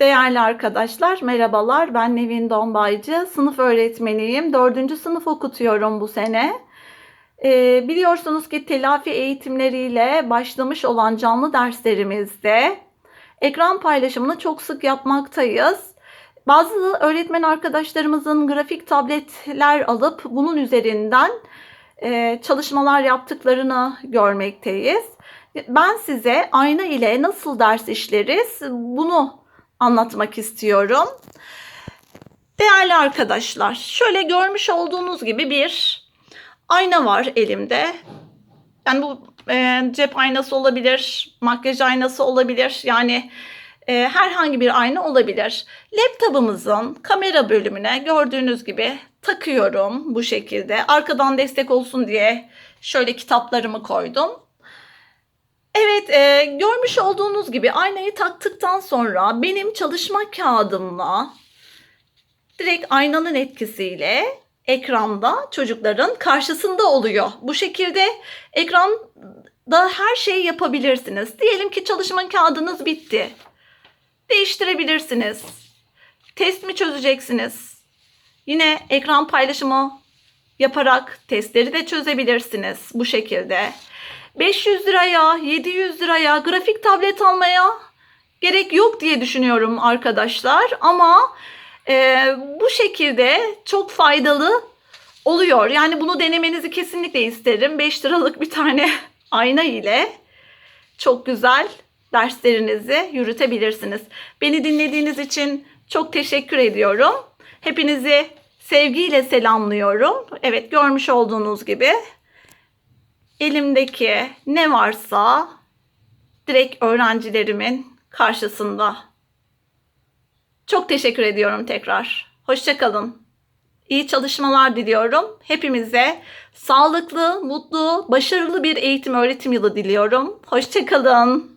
Değerli arkadaşlar, merhabalar. Ben Nevin Donbaycı, sınıf öğretmeniyim. Dördüncü sınıf okutuyorum bu sene. Ee, biliyorsunuz ki telafi eğitimleriyle başlamış olan canlı derslerimizde ekran paylaşımını çok sık yapmaktayız. Bazı öğretmen arkadaşlarımızın grafik tabletler alıp bunun üzerinden e, çalışmalar yaptıklarını görmekteyiz. Ben size ayna ile nasıl ders işleriz bunu anlatmak istiyorum. Değerli arkadaşlar, şöyle görmüş olduğunuz gibi bir ayna var elimde. Yani bu e, cep aynası olabilir, makyaj aynası olabilir. Yani e, herhangi bir ayna olabilir. Laptopumuzun kamera bölümüne gördüğünüz gibi takıyorum bu şekilde. Arkadan destek olsun diye şöyle kitaplarımı koydum. Evet, e, görmüş olduğunuz gibi aynayı taktıktan sonra benim çalışma kağıdımla direkt aynanın etkisiyle ekranda çocukların karşısında oluyor. Bu şekilde ekranda her şeyi yapabilirsiniz. Diyelim ki çalışma kağıdınız bitti. Değiştirebilirsiniz. Test mi çözeceksiniz? Yine ekran paylaşımı yaparak testleri de çözebilirsiniz bu şekilde. 500 liraya, 700 liraya grafik tablet almaya gerek yok diye düşünüyorum arkadaşlar. Ama e, bu şekilde çok faydalı oluyor. Yani bunu denemenizi kesinlikle isterim. 5 liralık bir tane ayna ile çok güzel derslerinizi yürütebilirsiniz. Beni dinlediğiniz için çok teşekkür ediyorum. Hepinizi sevgiyle selamlıyorum. Evet görmüş olduğunuz gibi elimdeki ne varsa direkt öğrencilerimin karşısında. Çok teşekkür ediyorum tekrar. Hoşçakalın. İyi çalışmalar diliyorum. Hepimize sağlıklı, mutlu, başarılı bir eğitim öğretim yılı diliyorum. Hoşçakalın.